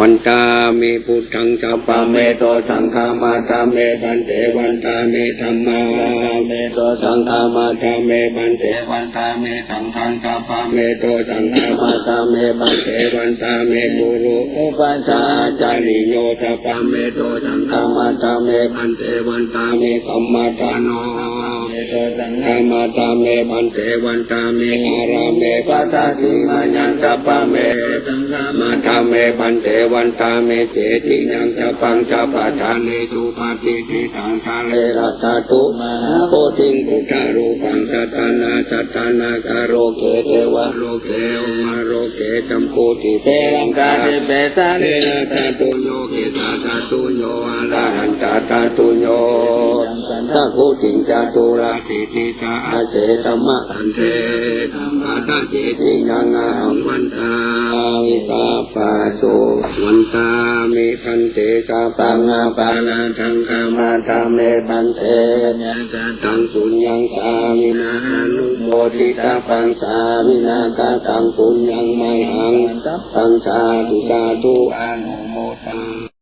วันตาเมพุทธังสัพพะเมโตสังฆามาตาเมปันเตวันตาเมธรรมา ตสังฆามาตาเมบันเตวันตาเมสังฆังสัพพะเมโตสังฆามาตาเมบันเตวันตาเมกุรุอุปัชฌาจาริโยสัพพะเมโตสังฆามาตาเมบันเตวันตาเมสัมมาทานโนเมโตสังฆามาตาเมบันเตวันตาเมอาราเมปัตตาสิมายันสัพพะเมสังฆามาตาเมบันเตวันตาเมเจติยังจะปังจะปะทานเลตุปาติติตังทาเลรัตตุมหาโพธิงกุทารูปังสัตานาสัตานาคาโรเกเทวะโรเกอุมาโรเกจัมโคติเตลังกาเตเปตาเลนตาตุโยเกตาตาตุโยอาลาหันตาตาตุโยตาโคติงจาตุราติติตาอาเจตมะทันเทธรรมะตาเจติยังอาหังวันตา กาปาโจวันตามิพันเตกาปังอาปานาทังคามาตาเมพันเตญาตาตังสุญญังสามินานุโมทิตาปังสามินาตาตังปุญญังไมหังตังสาตุกาตุอนุโมตา